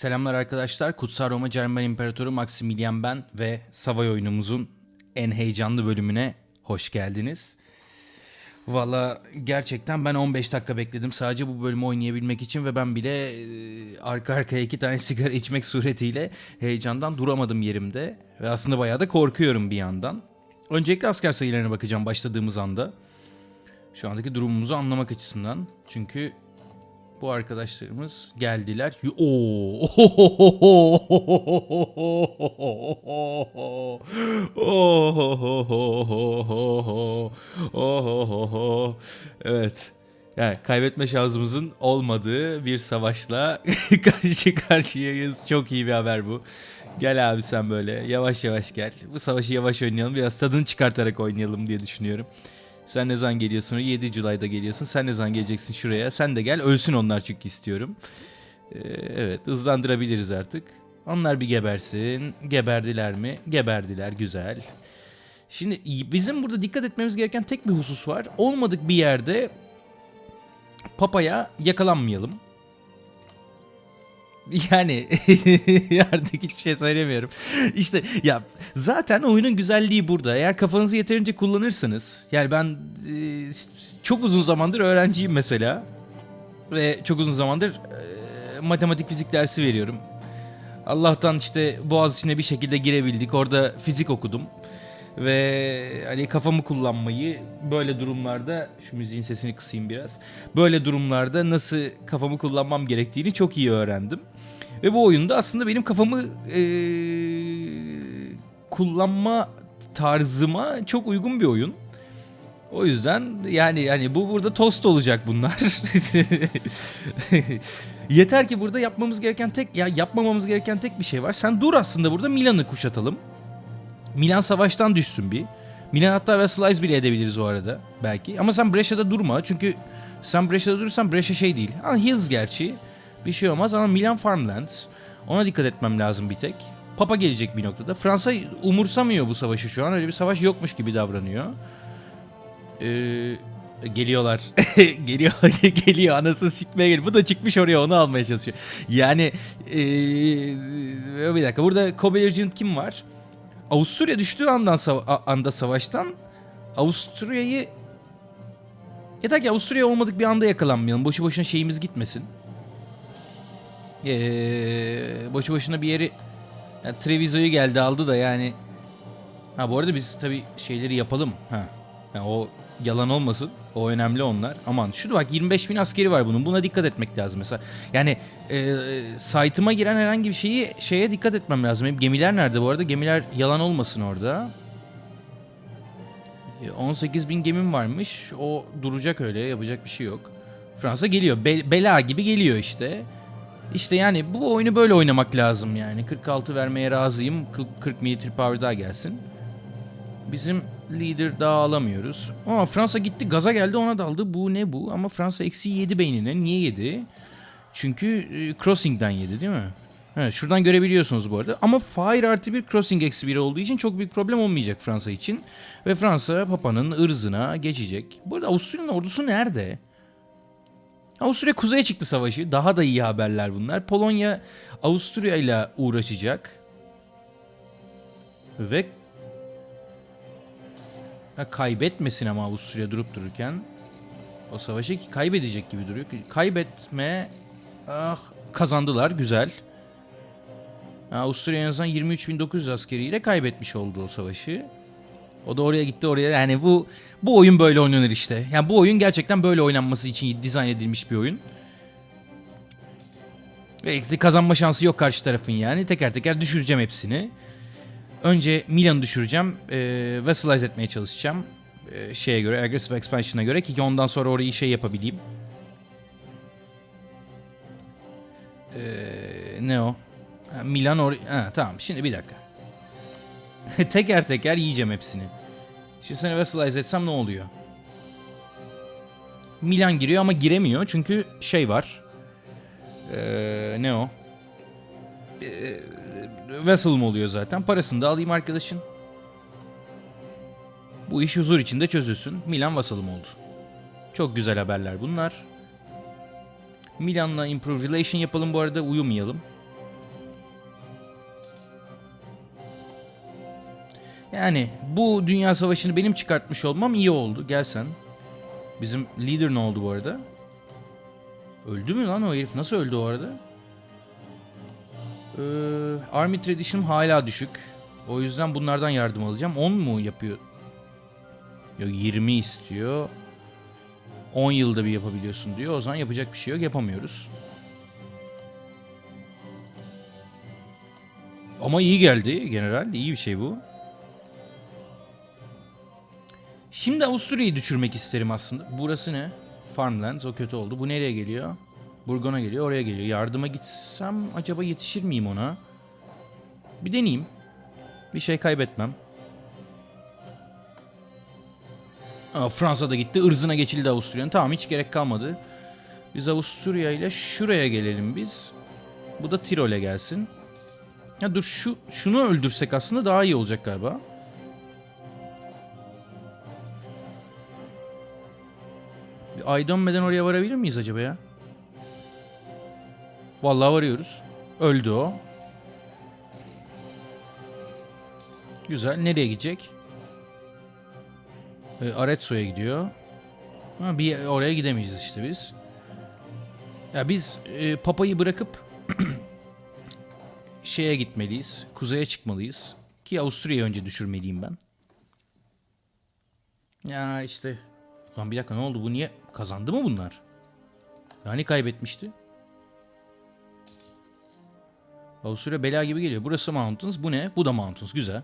Selamlar arkadaşlar. Kutsal Roma Cermen İmparatoru Maximilian ben ve Savoy oyunumuzun en heyecanlı bölümüne hoş geldiniz. Valla gerçekten ben 15 dakika bekledim sadece bu bölümü oynayabilmek için ve ben bile e, arka arkaya iki tane sigara içmek suretiyle heyecandan duramadım yerimde. Ve aslında bayağı da korkuyorum bir yandan. Öncelikle asker sayılarına bakacağım başladığımız anda. Şu andaki durumumuzu anlamak açısından. Çünkü bu arkadaşlarımız geldiler. Oo. Evet. Yani kaybetme şansımızın olmadığı bir savaşla karşı karşıyayız. Çok iyi bir haber bu. Gel abi sen böyle yavaş yavaş gel. Bu savaşı yavaş oynayalım. Biraz tadını çıkartarak oynayalım diye düşünüyorum. Sen ne zaman geliyorsun? 7 Julay'da geliyorsun. Sen ne zaman geleceksin şuraya? Sen de gel. Ölsün onlar çünkü istiyorum. Ee, evet hızlandırabiliriz artık. Onlar bir gebersin. Geberdiler mi? Geberdiler. Güzel. Şimdi bizim burada dikkat etmemiz gereken tek bir husus var. Olmadık bir yerde papaya yakalanmayalım. Yani artık hiçbir şey söylemiyorum. İşte ya zaten oyunun güzelliği burada. Eğer kafanızı yeterince kullanırsanız. Yani ben e, çok uzun zamandır öğrenciyim mesela. Ve çok uzun zamandır e, matematik fizik dersi veriyorum. Allah'tan işte boğaz içine bir şekilde girebildik. Orada fizik okudum. Ve hani kafamı kullanmayı böyle durumlarda şu müziğin sesini kısayım biraz. Böyle durumlarda nasıl kafamı kullanmam gerektiğini çok iyi öğrendim. Ve bu oyunda aslında benim kafamı eee, kullanma tarzıma çok uygun bir oyun. O yüzden yani yani bu burada tost olacak bunlar. Yeter ki burada yapmamız gereken tek ya yapmamamız gereken tek bir şey var. Sen dur aslında burada Milan'ı kuşatalım. Milan savaştan düşsün bir. Milan hatta Vassalize bile edebiliriz o arada belki. Ama sen Brescia'da durma çünkü sen Brescia'da durursan Brescia şey değil. Ha Hills gerçi. Bir şey olmaz ama Milan Farmlands. Ona dikkat etmem lazım bir tek. Papa gelecek bir noktada. Fransa umursamıyor bu savaşı şu an. Öyle bir savaş yokmuş gibi davranıyor. Ee, geliyorlar. geliyor geliyor anasını sikmeye geliyor. Bu da çıkmış oraya onu almaya çalışıyor. Yani ee, bir dakika burada co kim var? Avusturya düştüğü andan sava- anda savaştan Avusturya'yı yeter ki Avusturya olmadık bir anda yakalanmayalım. Boşu boşuna şeyimiz gitmesin. Ee, boşu boşuna bir yeri yani Treviso'yu geldi aldı da yani Ha bu arada biz tabi şeyleri yapalım. Ha. Yani o yalan olmasın. O önemli onlar. Aman şu bak 25 bin askeri var bunun. Buna dikkat etmek lazım mesela. Yani e, site'ıma giren herhangi bir şeyi şeye dikkat etmem lazım. Gemiler nerede bu arada? Gemiler yalan olmasın orada. E, 18 bin gemim varmış. O duracak öyle. Yapacak bir şey yok. Fransa geliyor. Be- bela gibi geliyor işte. İşte yani bu oyunu böyle oynamak lazım yani. 46 vermeye razıyım. 40, 40 military power daha gelsin. Bizim lider daha alamıyoruz. Ama Fransa gitti gaza geldi ona daldı. Bu ne bu? Ama Fransa eksi yedi beynine. Niye yedi? Çünkü e, crossing'den yedi değil mi? Evet şuradan görebiliyorsunuz bu arada. Ama fire artı bir crossing eksi bir olduğu için çok büyük problem olmayacak Fransa için. Ve Fransa Papa'nın ırzına geçecek. Bu arada Avusturya'nın ordusu nerede? Avusturya kuzeye çıktı savaşı. Daha da iyi haberler bunlar. Polonya Avusturya ile uğraşacak. Ve Ha, kaybetmesin ama Avusturya durup dururken. O savaşı kaybedecek gibi duruyor. Kaybetme ah kazandılar güzel. Avusturya en azından 23.900 askeriyle kaybetmiş oldu o savaşı. O da oraya gitti oraya. Yani bu bu oyun böyle oynanır işte. Yani bu oyun gerçekten böyle oynanması için dizayn edilmiş bir oyun. Ve kazanma şansı yok karşı tarafın yani. Teker teker düşüreceğim hepsini. Önce Milan'ı düşüreceğim. E, vassalize etmeye çalışacağım. E, şeye göre, aggressive expansion'a göre ki ondan sonra orayı şey yapabileyim. E, ne o? Milan or ha, tamam şimdi bir dakika. teker teker yiyeceğim hepsini. Şimdi seni vassalize etsem ne oluyor? Milan giriyor ama giremiyor çünkü şey var. E, ne o? E, vessel'ım oluyor zaten. Parasını da alayım arkadaşın. Bu iş huzur içinde çözülsün. Milan vasalım oldu. Çok güzel haberler bunlar. Milan'la improve relation yapalım bu arada uyumayalım. Yani bu dünya savaşını benim çıkartmış olmam iyi oldu. Gel sen. Bizim lider ne oldu bu arada? Öldü mü lan o herif? Nasıl öldü o arada? Ee, Army Tradition hala düşük. O yüzden bunlardan yardım alacağım. 10 mu yapıyor? Yok 20 istiyor. 10 yılda bir yapabiliyorsun diyor. O zaman yapacak bir şey yok. Yapamıyoruz. Ama iyi geldi general. İyi bir şey bu. Şimdi Avusturya'yı düşürmek isterim aslında. Burası ne? Farmlands o kötü oldu. Bu nereye geliyor? Burgon'a geliyor, oraya geliyor. Yardıma gitsem acaba yetişir miyim ona? Bir deneyeyim. Bir şey kaybetmem. Aa, Fransa da gitti. Irzına geçildi Avusturya'nın. Tamam hiç gerek kalmadı. Biz Avusturya ile şuraya gelelim biz. Bu da Tirol'e gelsin. Ya dur şu şunu öldürsek aslında daha iyi olacak galiba. Bir ay dönmeden oraya varabilir miyiz acaba ya? Vallahi varıyoruz. Öldü o. Güzel. Nereye gidecek? Ee, Arezzo'ya gidiyor. Ha, bir oraya gidemeyeceğiz işte biz. Ya biz e, Papa'yı bırakıp şeye gitmeliyiz. Kuzeye çıkmalıyız. Ki Avusturya'yı önce düşürmeliyim ben. Ya işte. Lan bir dakika ne oldu bu niye? Kazandı mı bunlar? Yani kaybetmişti. Avusturya bela gibi geliyor. Burası Mountains. Bu ne? Bu da Mountains. Güzel.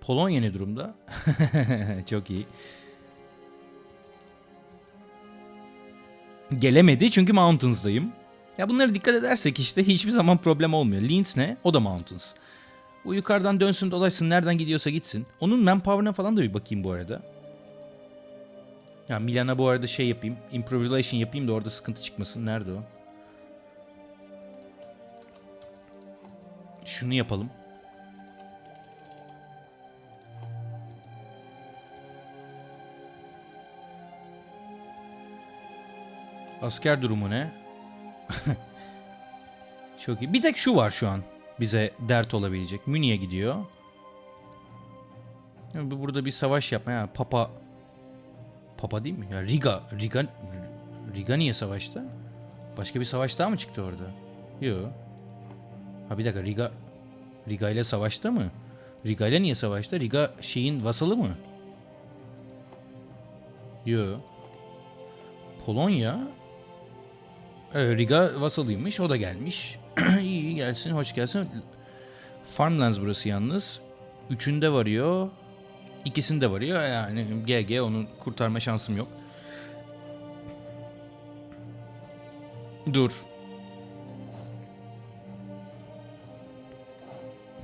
Polonya ne durumda? Çok iyi. Gelemedi çünkü Mountains'dayım. Ya bunlara dikkat edersek işte hiçbir zaman problem olmuyor. Linz ne? O da Mountains. Bu yukarıdan dönsün dolaşsın nereden gidiyorsa gitsin. Onun manpower'ına falan da bir bakayım bu arada. Ya Milan'a bu arada şey yapayım. Improvisation yapayım da orada sıkıntı çıkmasın. Nerede o? Şunu yapalım. Asker durumu ne? Çok iyi. Bir tek şu var şu an bize dert olabilecek. Münih'e gidiyor. Burada bir savaş yapma ya. Papa Papa değil mi? Ya Riga Riga Riga niye savaşta? Başka bir savaş daha mı çıktı orada? Yok. Ha bir dakika Riga Riga ile savaşta mı? Riga ile niye savaşta? Riga şeyin vasalı mı? Yok. Polonya Evet, Riga vasalıymış. O da gelmiş. iyi iyi gelsin. Hoş gelsin. Farmlands burası yalnız. Üçünde varıyor. İkisinde varıyor. Yani GG onun kurtarma şansım yok. Dur.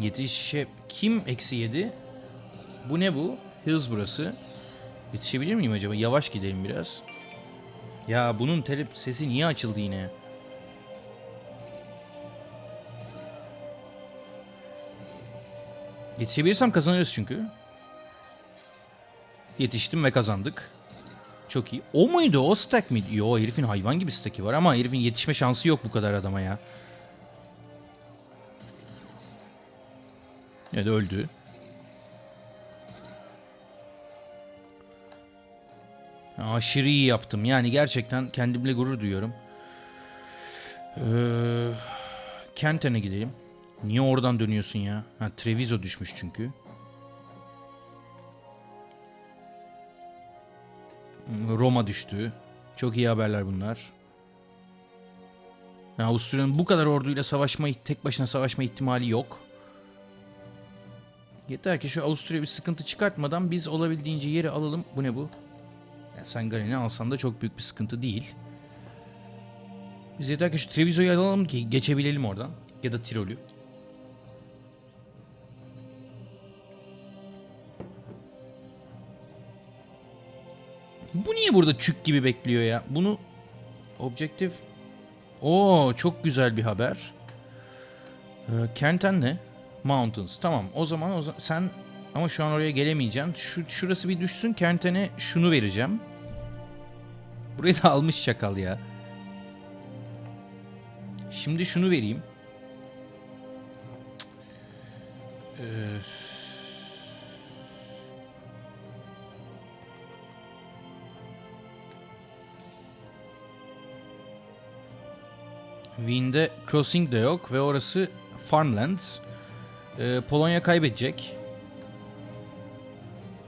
Yetişe... Kim eksi yedi? Bu ne bu? Hills burası. Yetişebilir miyim acaba? Yavaş gidelim biraz. Ya bunun telep sesi niye açıldı yine? Yetişebilirsem kazanırız çünkü. Yetiştim ve kazandık. Çok iyi. O muydu? O stack miydi? Yo herifin hayvan gibi stack'i var ama herifin yetişme şansı yok bu kadar adama ya. Evet öldü. Aşırı iyi yaptım. Yani gerçekten kendimle gurur duyuyorum. Ee, Kenten'e gidelim. Niye oradan dönüyorsun ya? Ha, Treviso düşmüş çünkü. Roma düştü. Çok iyi haberler bunlar. Yani Avusturya'nın bu kadar orduyla savaşma, tek başına savaşma ihtimali yok. Yeter ki şu Avusturya bir sıkıntı çıkartmadan biz olabildiğince yeri alalım. Bu ne bu? Yani sen Galen'i alsan da çok büyük bir sıkıntı değil. Biz yeter ki şu Treviso'yu alalım ki geçebilelim oradan. Ya da Tirol'ü. Bu niye burada çük gibi bekliyor ya? Bunu objektif... Oo çok güzel bir haber. Ee, Kenten ne? Mountains. Tamam o zaman o zaman sen ama şu an oraya gelemeyeceksin. Şu, şurası bir düşsün. Kenten'e şunu vereceğim. Burayı da almış şakal ya. Şimdi şunu vereyim. Ee, Wien'de crossing de yok ve orası farmlands. Ee, Polonya kaybedecek.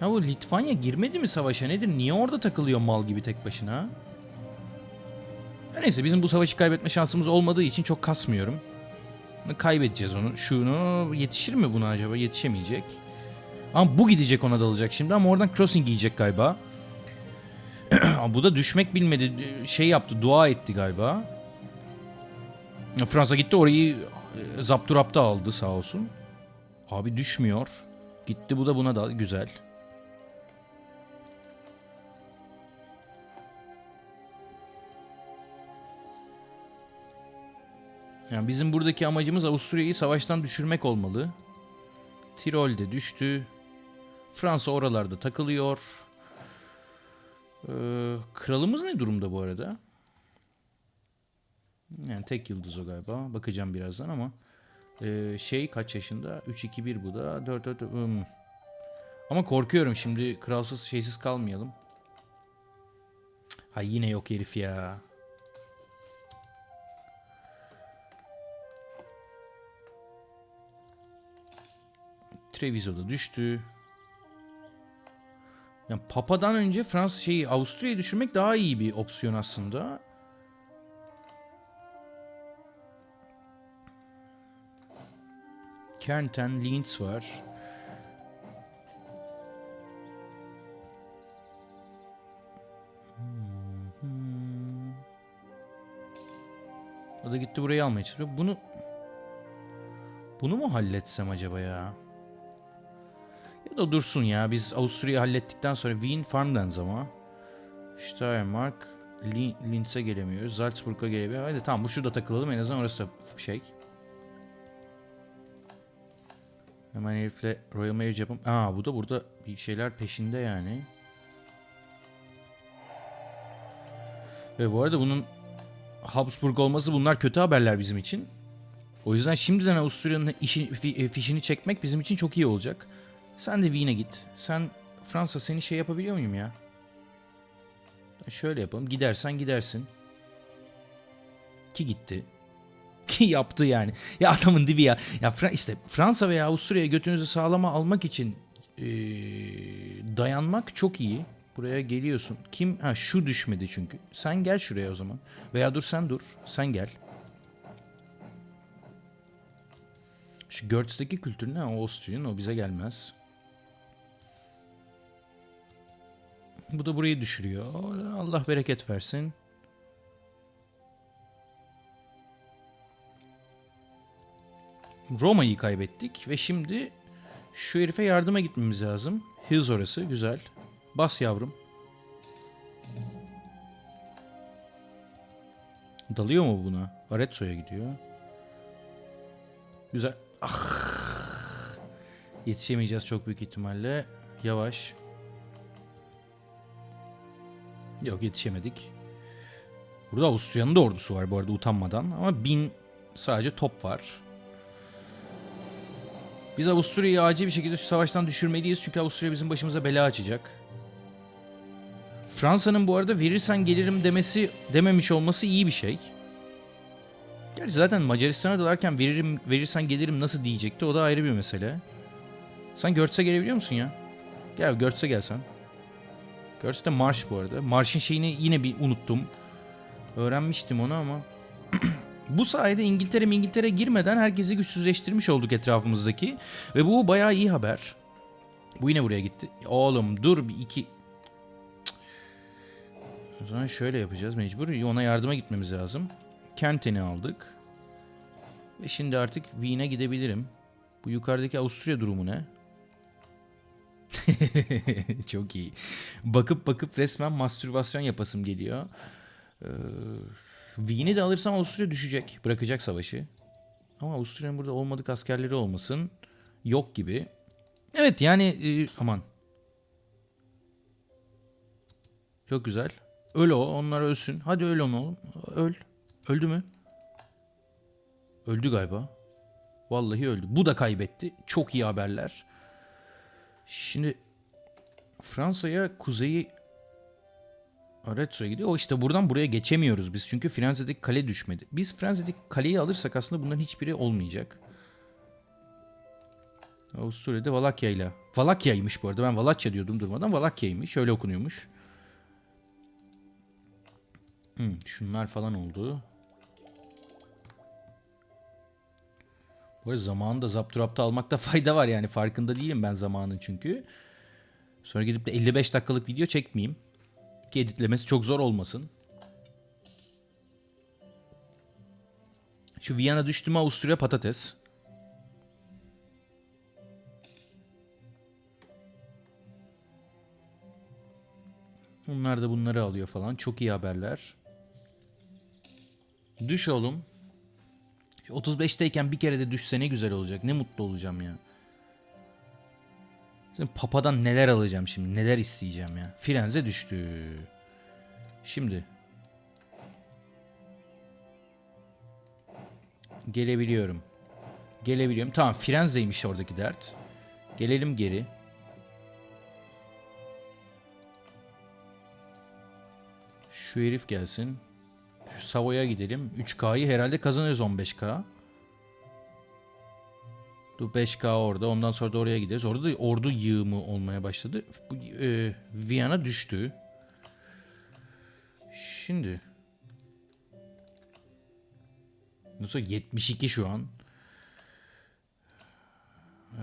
Ha bu Litvanya girmedi mi savaşa nedir? Niye orada takılıyor mal gibi tek başına? Ya neyse bizim bu savaşı kaybetme şansımız olmadığı için çok kasmıyorum. Kaybedeceğiz onu. Şunu yetişir mi buna acaba? Yetişemeyecek. Ama bu gidecek ona dalacak şimdi ama oradan crossing yiyecek galiba. bu da düşmek bilmedi. Şey yaptı, dua etti galiba. Fransa gitti orayı e, zapturapta aldı sağ olsun. Abi düşmüyor. Gitti bu da buna da güzel. Yani bizim buradaki amacımız Avusturya'yı savaştan düşürmek olmalı. Tirol de düştü. Fransa oralarda takılıyor. Ee, kralımız ne durumda bu arada? Yani tek yıldız o galiba. Bakacağım birazdan ama. Ee, şey kaç yaşında? 3-2-1 bu da. 4 4 hmm. Ama korkuyorum şimdi kralsız şeysiz kalmayalım. Ha yine yok herif ya. Treviso'da düştü. Yani Papa'dan önce Fransa şeyi Avusturya'yı düşürmek daha iyi bir opsiyon aslında. Kärnten, Linz var. O da gitti burayı almaya çalışıyor. Bunu bunu mu halletsem acaba ya? Ya da dursun ya. Biz Avusturya'yı hallettikten sonra Wien Farmlands ama. Steiermark, Lin- Linz'e gelemiyoruz. Salzburg'a gelemiyoruz. Hadi tamam bu şurada takılalım. En azından orası da şey. Hemen herifle Royal Marriage yapalım. Aa bu da burada bir şeyler peşinde yani. Ve bu arada bunun Habsburg olması bunlar kötü haberler bizim için. O yüzden şimdiden Avusturya'nın işi, fi- fişini çekmek bizim için çok iyi olacak. Sen de Wien'e git. Sen Fransa seni şey yapabiliyor muyum ya? Şöyle yapalım. Gidersen gidersin. Ki gitti. Ki yaptı yani. Ya adamın dibi ya. Ya Fra- işte Fransa veya Avusturya'ya götünüzü sağlama almak için eee, dayanmak çok iyi. Buraya geliyorsun. Kim? Ha şu düşmedi çünkü. Sen gel şuraya o zaman. Veya dur sen dur. Sen gel. Şu Görtz'teki kültür ne? O Austrian. O bize gelmez. Bu da burayı düşürüyor. Allah bereket versin. Roma'yı kaybettik ve şimdi şu herife yardıma gitmemiz lazım. Hız orası güzel. Bas yavrum. Dalıyor mu buna? Arezzo'ya gidiyor. Güzel. Ah. Yetişemeyeceğiz çok büyük ihtimalle. Yavaş. Yok yetişemedik. Burada Avusturya'nın da ordusu var bu arada utanmadan. Ama bin sadece top var. Biz Avusturya'yı acil bir şekilde şu savaştan düşürmeliyiz. Çünkü Avusturya bizim başımıza bela açacak. Fransa'nın bu arada verirsen gelirim demesi dememiş olması iyi bir şey. Gerçi zaten Macaristan'a dalarken veririm, verirsen gelirim nasıl diyecekti o da ayrı bir mesele. Sen Görtz'e gelebiliyor musun ya? Gel Görtz'e gelsen. Görtz de Marş bu arada. Marş'ın şeyini yine bir unuttum. Öğrenmiştim onu ama. Bu sayede İngiltere İngiltere girmeden herkesi güçsüzleştirmiş olduk etrafımızdaki. Ve bu bayağı iyi haber. Bu yine buraya gitti. Oğlum dur bir iki... Cık. O zaman şöyle yapacağız mecbur. Ona yardıma gitmemiz lazım. Kenten'i aldık. Ve şimdi artık Wien'e gidebilirim. Bu yukarıdaki Avusturya durumu ne? Çok iyi. Bakıp bakıp resmen mastürbasyon yapasım geliyor. Ee, Wien'i de alırsam Avusturya düşecek. Bırakacak savaşı. Ama Avusturya'nın burada olmadık askerleri olmasın. Yok gibi. Evet yani e, aman. Çok güzel. Öl o. Onlar ölsün. Hadi öl onu oğlum. Öl. Öldü mü? Öldü galiba. Vallahi öldü. Bu da kaybetti. Çok iyi haberler. Şimdi Fransa'ya kuzeyi Aretro'ya gidiyor. O işte buradan buraya geçemiyoruz biz. Çünkü Firenze'deki kale düşmedi. Biz Firenze'deki kaleyi alırsak aslında bunların hiçbiri olmayacak. Avusturya'da Valakya ile. Valakya'ymış bu arada. Ben Valakya diyordum durmadan. Valakya'ymış. Öyle okunuyormuş. Hmm, şunlar falan oldu. Bu arada zamanında Zapturap'ta almakta fayda var yani. Farkında değilim ben zamanın çünkü. Sonra gidip de 55 dakikalık video çekmeyeyim. Ki editlemesi çok zor olmasın. Şu Viyana düştü mü Avusturya patates. Onlar da bunları alıyor falan. Çok iyi haberler. Düş oğlum. 35'teyken bir kere de düşse ne güzel olacak. Ne mutlu olacağım ya. Şimdi papadan neler alacağım şimdi? Neler isteyeceğim ya? Firenze düştü. Şimdi. Gelebiliyorum. Gelebiliyorum. Tamam Firenze'ymiş oradaki dert. Gelelim geri. Şu herif gelsin. Şu Savoy'a gidelim. 3K'yı herhalde kazanırız 15K. Dur 5K orada. Ondan sonra da oraya gideriz. Orada da ordu yığımı olmaya başladı. Bu, e, Viyana düştü. Şimdi. Nasıl 72 şu an.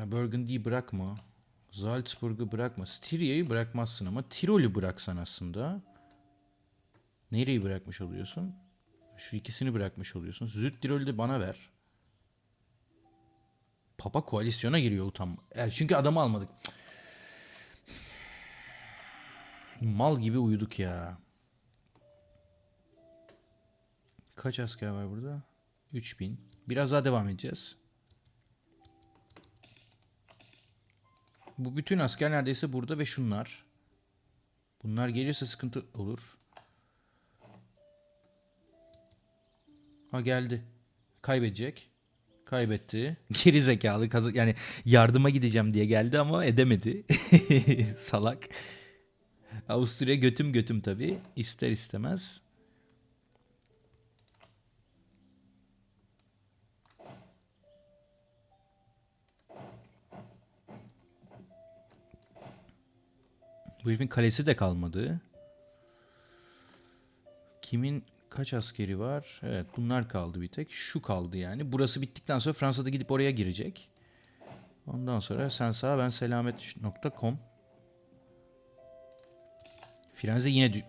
Burgundy'yi bırakma. Salzburg'u bırakma. Styria'yı bırakmazsın ama Tirol'ü bıraksan aslında. Nereyi bırakmış oluyorsun? Şu ikisini bırakmış oluyorsun. Südtirol'ü de bana ver. Papa koalisyona giriyor utanma. Yani çünkü adamı almadık. Mal gibi uyuduk ya. Kaç asker var burada? 3000. Biraz daha devam edeceğiz. Bu bütün asker neredeyse burada ve şunlar. Bunlar gelirse sıkıntı olur. Ha geldi. Kaybedecek. Kaybetti. Geri zekalı kazı yani yardıma gideceğim diye geldi ama edemedi. Salak. Avusturya götüm götüm tabi. İster istemez. Bu herifin kalesi de kalmadı. Kimin kaç askeri var? Evet bunlar kaldı bir tek. Şu kaldı yani. Burası bittikten sonra Fransa'da gidip oraya girecek. Ondan sonra sen sağ ben selamet.com Firenze yine.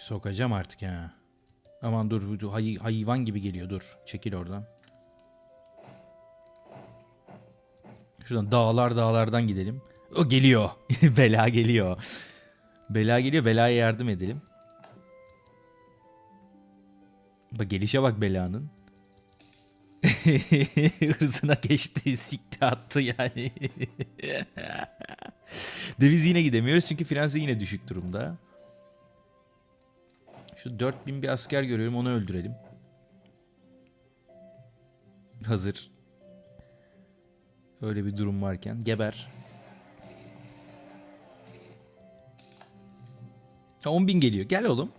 Sokacağım artık ya. Aman dur, dur hay- hayvan gibi geliyor dur. Çekil oradan. Şuradan dağlar dağlardan gidelim. O geliyor. Bela geliyor. Bela geliyor. Belaya yardım edelim. Bak gelişe bak belanın. Hırsına geçti, sikti attı yani. Döviz yine gidemiyoruz çünkü Firenze yine düşük durumda. Şu 4000 bir asker görüyorum onu öldürelim. Hazır. Öyle bir durum varken. Geber. Ha, 10.000 geliyor. Gel oğlum.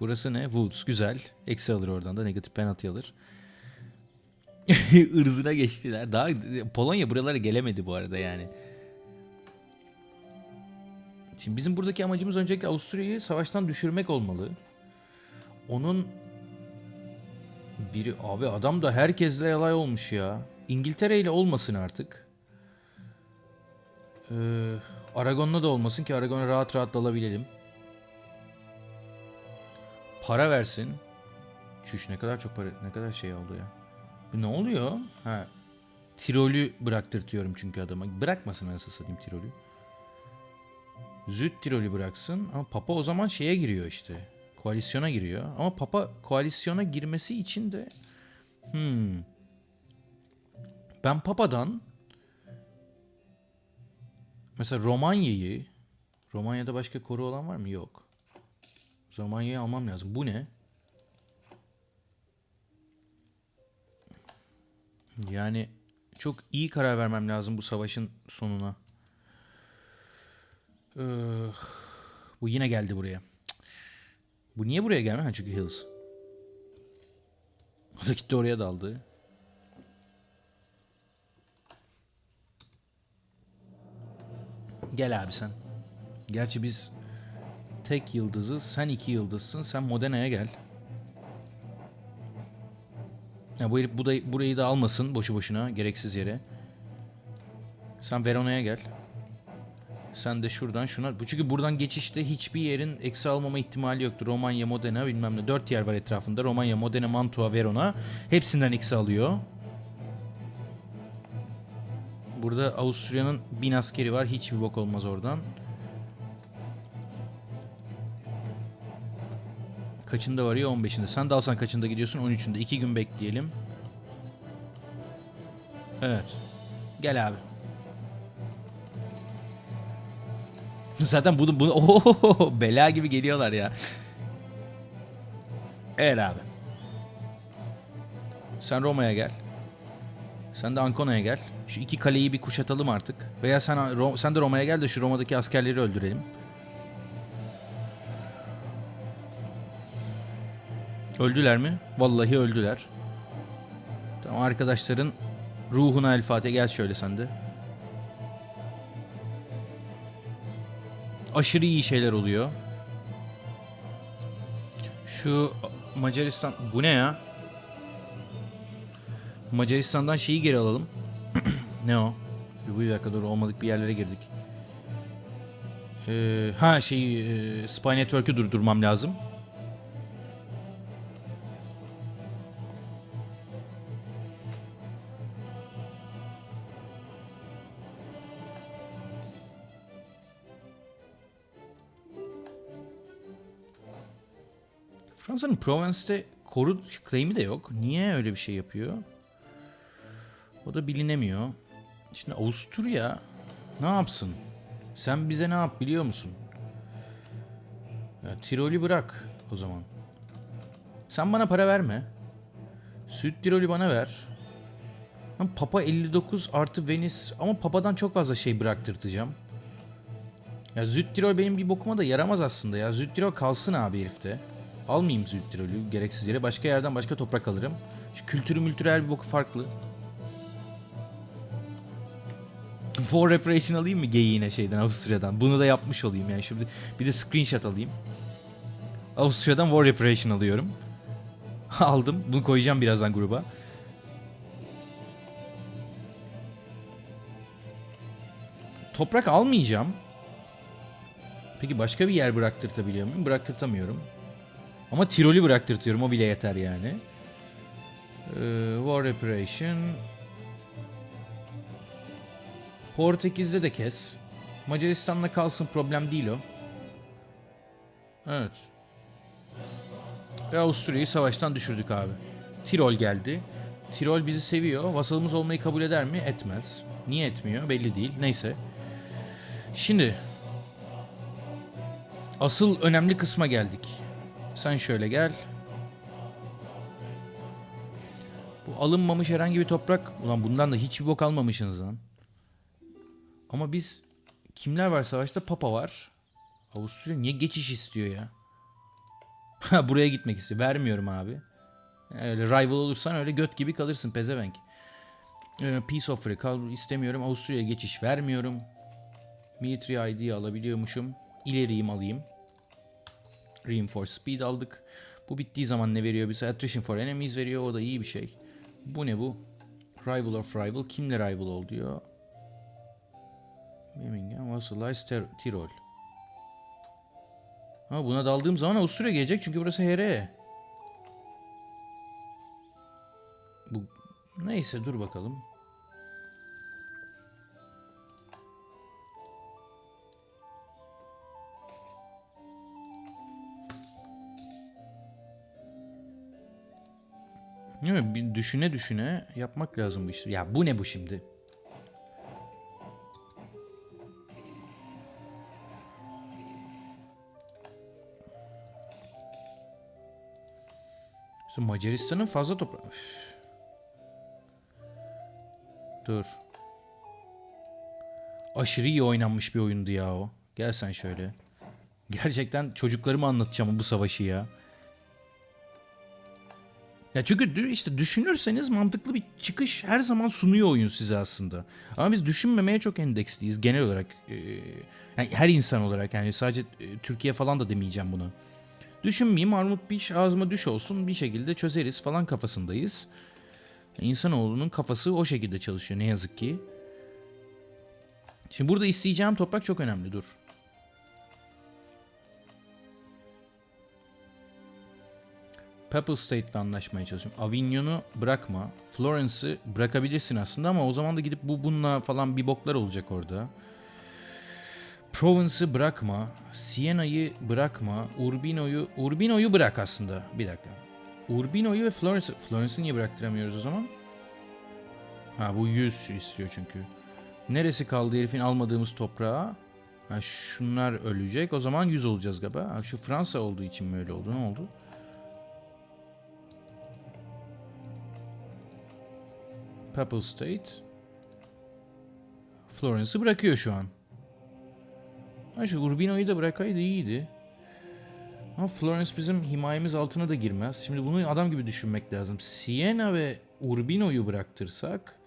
Burası ne? Woods. Güzel. Eksi alır oradan da. Negatif penaltı alır. Irzına geçtiler. Daha Polonya buralara gelemedi bu arada yani. Şimdi bizim buradaki amacımız öncelikle Avusturya'yı savaştan düşürmek olmalı. Onun biri abi adam da herkesle yalay olmuş ya. İngiltere ile olmasın artık. Ee, Aragon'la da olmasın ki Aragon'a rahat rahat dalabilelim. Para versin. Çüş ne kadar çok para ne kadar şey oldu ya. Bu ne oluyor? Ha. Tirol'ü bıraktırtıyorum çünkü adama. Bırakmasın anasını satayım Tirol'ü. Züt Tirol'ü bıraksın ama Papa o zaman şeye giriyor işte. Koalisyona giriyor. Ama Papa koalisyona girmesi için de hmm. Ben Papa'dan mesela Romanya'yı Romanya'da başka koru olan var mı? Yok. Romanya'yı almam lazım. Bu ne? Yani çok iyi karar vermem lazım bu savaşın sonuna. Ee, bu yine geldi buraya. Bu niye buraya gelmiyor? Ha çünkü Hills. O da gitti oraya daldı. Gel abi sen. Gerçi biz tek yıldızız. Sen iki yıldızsın. Sen Modena'ya gel. Ya bu herif bu da, burayı da almasın boşu boşuna gereksiz yere. Sen Verona'ya gel. Sen de şuradan şuna. Bu çünkü buradan geçişte hiçbir yerin eksi almama ihtimali yoktu. Romanya, Modena bilmem ne. Dört yer var etrafında. Romanya, Modena, Mantua, Verona. Hepsinden eksi alıyor. Burada Avusturya'nın bin askeri var. Hiçbir bok olmaz oradan. Kaçında varıyor? 15'inde. Sen de alsan kaçında gidiyorsun? 13'ünde. 2 gün bekleyelim. Evet. Gel abi. Zaten bunu, bunu oho, bela gibi geliyorlar ya. Evet abi. Sen Roma'ya gel. Sen de Ancona'ya gel. Şu iki kaleyi bir kuşatalım artık. Veya sen Ro- sen de Roma'ya gel de şu Roma'daki askerleri öldürelim. Öldüler mi? Vallahi öldüler. Tamam arkadaşların ruhuna el Fatih gel şöyle sen de. Aşırı iyi şeyler oluyor. Şu Macaristan bu ne ya? Macaristan'dan şeyi geri alalım. ne o? Bir, bir dakika dur olmadık bir yerlere girdik. Ee, ha şey e, Spy Network'ü durdurmam lazım. Fransa'nın Provence'de koru claim'i de yok. Niye öyle bir şey yapıyor? O da bilinemiyor. Şimdi Avusturya ne yapsın? Sen bize ne yap biliyor musun? Ya Tirol'ü bırak o zaman. Sen bana para verme. Süd Tirol'ü bana ver. Ama Papa 59 artı Venice ama Papa'dan çok fazla şey bıraktırtacağım. Ya Züttirol benim bir bokuma da yaramaz aslında ya. Züttirol kalsın abi herifte. Almayayım Züttirol'ü gereksiz yere. Başka yerden başka toprak alırım. Şu kültürü mültürel bir boku farklı. War Reparation alayım mı geyiğine şeyden Avusturya'dan? Bunu da yapmış olayım yani. Şimdi bir de screenshot alayım. Avusturya'dan War Reparation alıyorum. Aldım. Bunu koyacağım birazdan gruba. Toprak almayacağım. Peki başka bir yer bıraktırtabiliyor muyum? Bıraktırtamıyorum. Ama Tirol'ü bıraktırtıyorum. O bile yeter yani. Ee, War Reparation. Portekiz'de de kes. Macaristan'la kalsın problem değil o. Evet. Ve Avusturya'yı savaştan düşürdük abi. Tirol geldi. Tirol bizi seviyor. Vasalımız olmayı kabul eder mi? Etmez. Niye etmiyor? Belli değil. Neyse. Şimdi asıl önemli kısma geldik. Sen şöyle gel. Bu alınmamış herhangi bir toprak. Ulan bundan da hiçbir bok almamışsınız lan. Ama biz kimler var savaşta? Papa var. Avusturya niye geçiş istiyor ya? Buraya gitmek istiyor. Vermiyorum abi. Öyle rival olursan öyle göt gibi kalırsın pezevenk. Ee, Peace offer'ı kal istemiyorum. Avusturya'ya geçiş vermiyorum. Military ID alabiliyormuşum. İleriyim alayım. Reinforce Speed aldık. Bu bittiği zaman ne veriyor bize? Attrition for Enemies veriyor. O da iyi bir şey. Bu ne bu? Rival of Rival. Kimle rival ol diyor. Birmingham, Vassalize, Ter- Tirol. Ha buna daldığım zaman Avusturya gelecek çünkü burası HR. Bu neyse dur bakalım. Mi? Bir düşüne düşüne yapmak lazım bu işi. Ya bu ne bu şimdi? İşte Macaristan'ın fazla toprağı. Dur. Aşırı iyi oynanmış bir oyundu ya o. Gel sen şöyle. Gerçekten çocuklarıma anlatacağım bu savaşı ya. Ya çünkü işte düşünürseniz mantıklı bir çıkış her zaman sunuyor oyun size aslında. Ama biz düşünmemeye çok endeksliyiz genel olarak. e, yani her insan olarak yani sadece e, Türkiye falan da demeyeceğim bunu. Düşünmeyeyim armut piş ağzıma düş olsun bir şekilde çözeriz falan kafasındayız. İnsanoğlunun kafası o şekilde çalışıyor ne yazık ki. Şimdi burada isteyeceğim toprak çok önemli dur. Papal State'le anlaşmaya çalışıyorum. Avignon'u bırakma. Florence'ı bırakabilirsin aslında ama o zaman da gidip bu bununla falan bir boklar olacak orada. Provence'ı bırakma. Siena'yı bırakma. Urbino'yu Urbino'yu bırak aslında. Bir dakika. Urbino'yu ve Florence'ı Florence'ı niye bıraktıramıyoruz o zaman? Ha bu 100 istiyor çünkü. Neresi kaldı herifin almadığımız toprağa? Ha şunlar ölecek. O zaman 100 olacağız galiba. Ha, şu Fransa olduğu için mi öyle oldu? Ne oldu? Papal State. Florence'ı bırakıyor şu an. Ha Urbino'yu da bırakaydı iyiydi. Ama Florence bizim himayemiz altına da girmez. Şimdi bunu adam gibi düşünmek lazım. Siena ve Urbino'yu bıraktırsak...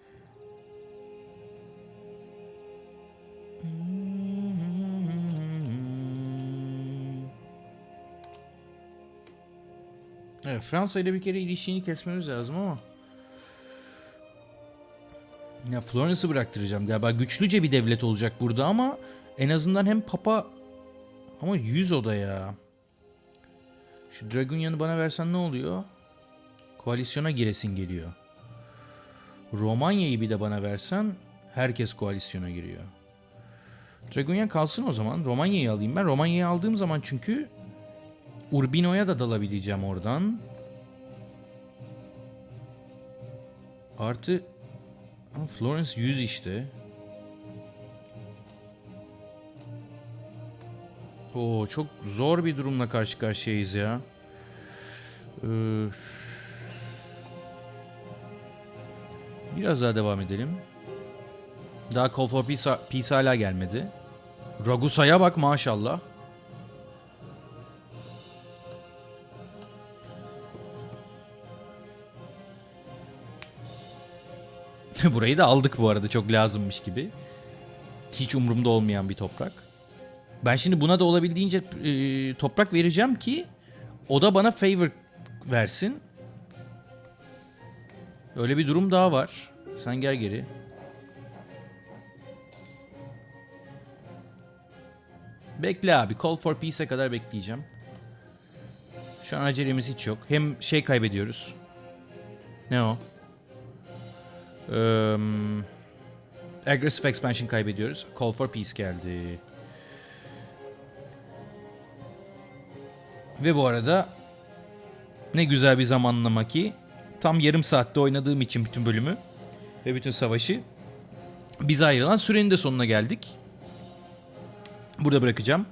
Evet, Fransa ile bir kere ilişkini kesmemiz lazım ama... Ya Florence'ı bıraktıracağım galiba. Güçlüce bir devlet olacak burada ama en azından hem papa ama 100 oda ya. Şu Dragunyan'ı bana versen ne oluyor? Koalisyona giresin geliyor. Romanya'yı bir de bana versen herkes koalisyona giriyor. Dragunyan kalsın o zaman. Romanya'yı alayım ben. Romanya'yı aldığım zaman çünkü Urbino'ya da dalabileceğim oradan. Artı ama Florence 100 işte. Oo çok zor bir durumla karşı karşıyayız ya. Ee, biraz daha devam edelim. Daha Call for Peace, Peace hala gelmedi. Ragusa'ya bak maşallah. Burayı da aldık bu arada çok lazımmış gibi. Hiç umurumda olmayan bir toprak. Ben şimdi buna da olabildiğince e, toprak vereceğim ki o da bana favor versin. Öyle bir durum daha var. Sen gel geri. Bekle abi. Call for Peace'e kadar bekleyeceğim. Şu an acelemiz hiç yok. Hem şey kaybediyoruz. Ne o? Um, aggressive expansion kaybediyoruz. Call for peace geldi. Ve bu arada ne güzel bir zamanlama ki tam yarım saatte oynadığım için bütün bölümü ve bütün savaşı bize ayrılan sürenin de sonuna geldik. Burada bırakacağım.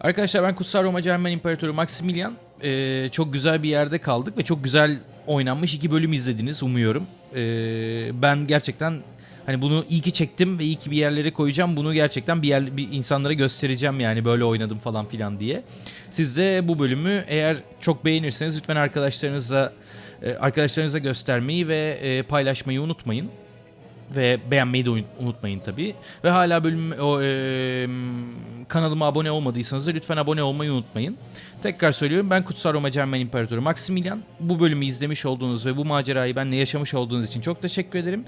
Arkadaşlar ben Kutsal Roma Cermen İmparatoru Maximilian. Ee, çok güzel bir yerde kaldık ve çok güzel oynanmış iki bölüm izlediniz umuyorum. Ee, ben gerçekten hani bunu iyi ki çektim ve iyi ki bir yerlere koyacağım. Bunu gerçekten bir yer bir insanlara göstereceğim yani böyle oynadım falan filan diye. Siz de bu bölümü eğer çok beğenirseniz lütfen arkadaşlarınıza e, arkadaşlarınıza göstermeyi ve e, paylaşmayı unutmayın ve beğenmeyi de unutmayın tabii. Ve hala bölüm o, e, kanalıma abone olmadıysanız da lütfen abone olmayı unutmayın. Tekrar söylüyorum ben Kutsal Roma Cermen İmparatoru Maximilian. Bu bölümü izlemiş olduğunuz ve bu macerayı benimle yaşamış olduğunuz için çok teşekkür ederim.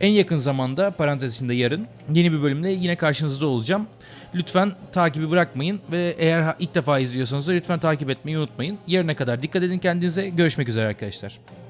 En yakın zamanda parantez içinde yarın yeni bir bölümde yine karşınızda olacağım. Lütfen takibi bırakmayın ve eğer ilk defa izliyorsanız da lütfen takip etmeyi unutmayın. Yarına kadar dikkat edin kendinize. Görüşmek üzere arkadaşlar.